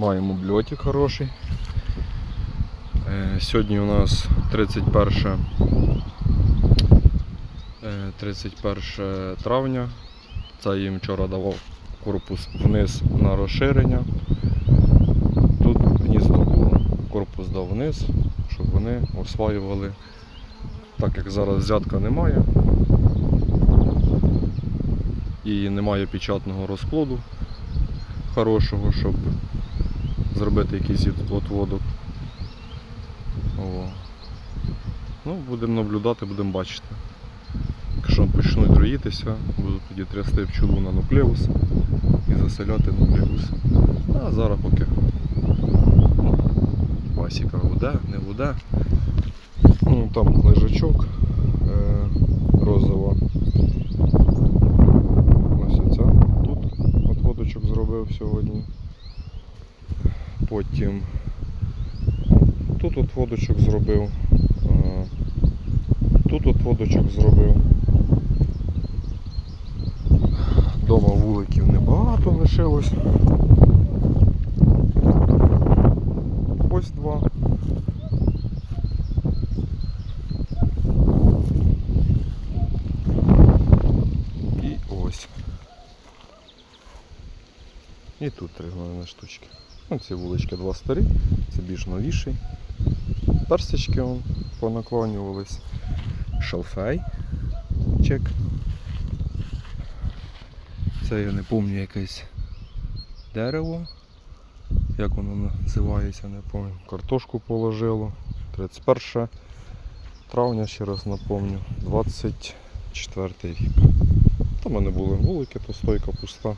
Маємо бльотик хороший. Е, Сьогодні у нас 31, е, 31 травня. Це їм вчора давав корпус вниз на розширення. Тут гніздо було. Корпус дав вниз, щоб вони осваювали. Так як зараз взятка немає і немає печатного розплоду хорошого, щоб зробити якийсь від- отводок. О. Ну, будемо наблюдати, будемо бачити. Якщо почнуть роїтися, буду тоді трясти пчелу на нуклеус і заселяти нуклеус. А зараз поки ну, пасіка гуде, не гуде. Ну, там лежачок е, розова. Ось оця тут отводочок зробив сьогодні. Потім тут отводочок зробив. е, Тут отводочок зробив. Дома вуликів небагато лишилось. Ось два. І ось. І тут три головне штучки. Ну, ці вулички два старі, це більш новіший. Персички вон понаклонювались. Шалфей. Чек. Це я не пам'ятаю якесь дерево. Як воно називається, не пам'ятаю. Картошку положило. 31 травня, ще раз напомню, 24 рік. Там в мене були вулики, то стойка пуста.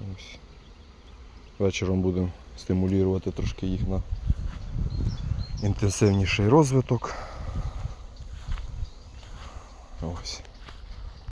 Ось. Вечором будемо стимулювати трошки їх на інтенсивніший розвиток. Ось.